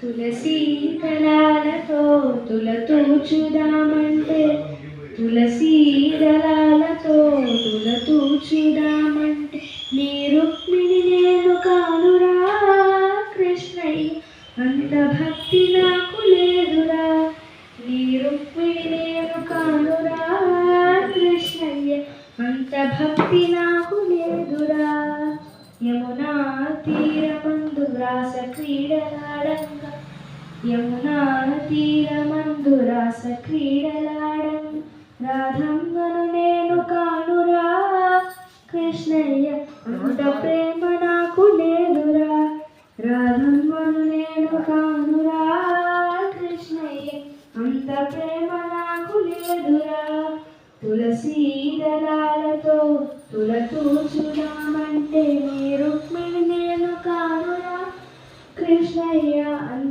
తులసి దళాలతో తులతూచుదామంటే తులసి దళాలతో తులతూచుదామంటే నీ రుక్మిణి నేను కానురా కృష్ణయ్య అంత భక్తి నాకు లేదురా. నీ రుక్మిణి నేను కానురా కృష్ణయ్య అంత భక్తి నాకు లేదురా. యమునా తీరమందు రాస క్రీడలాడ యమునా తీరమందు రాస క్రీడలాడంగా రాధమ్మను నేను కానురా. కృష్ణయ్య అంత ప్రేమ నాకు లేదురా. రాధమ్మను నేను కానురా. కృష్ణయ్య అంత ప్రేమ నాకు లేదురా. తులసీ దళాలతో తులతూచుదామంటే నీ రుక్మిణి నేను కానురా. కృష్ణయ్య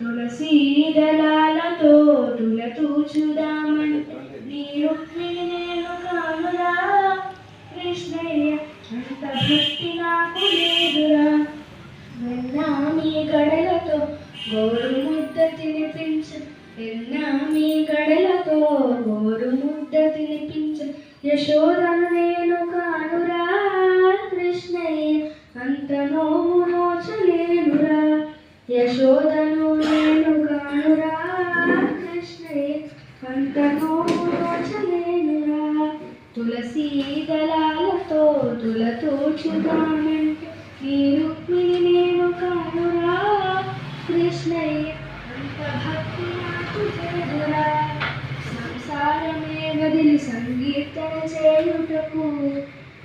తులసి దళాలతో తులతూచుదామంటే నీ రుక్మిణి నేను కానురా. కృష్ణయ్య అంత భక్తి నాకు లేదురా. వెన్నా మీ గడలతో గోరు ముద్ద తినిపించ. వెన్నా మీ గడలతో గోరు ముద్ద తినిపించ. యశోదను నేను కానురా. కృష్ణయ్య అంత నోము నోచలేనురా. యశోద తులసీ దళాలతో తులతూచుదామంటే నీ రుక్మిణి నేను కానురా కృష్ణయ్య అంత భక్తి నాకు చేదురా. సంసారమే వదిలి సంకీర్తన చేయుటకు.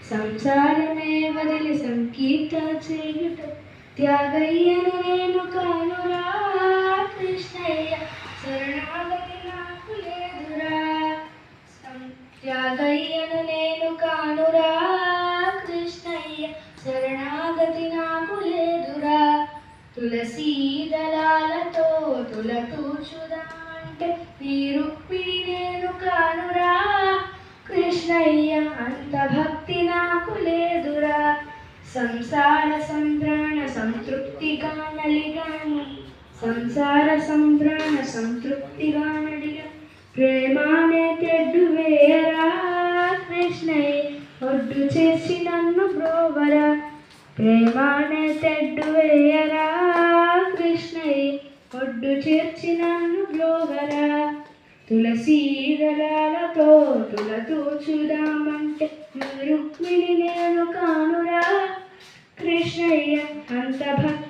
సంసారమే వదిలి సంకీర్తన చేయుటకు త్యాగయ్యను నేను కానురా కృష్ణయ్య శరణ తులతూచుదామంటే అంటే రుక్మిణి నేను కానురా. కృష్ణయ్య అంత భక్తి నాకు లేదురా. సంసార సంద్రాణ సంతృప్తిగా నలిగాను సంసార సంద్రాణ సంతృప్తిగా నడిగా ప్రేమానే తెడ్డు వేయరా. కృష్ణయ్య ఒడ్డు చేసి నన్ను బ్రోవరా. ప్రేమానే తెడ్డు వేయరా. కృష్ణయ్య ఒడ్డు చేర్చి నన్ను బ్లోగరా తులసీ దళాలతో తుల తూచుదామంటే రుక్మిణి నేను కానురా. కృష్ణయ్య అంత భక్తి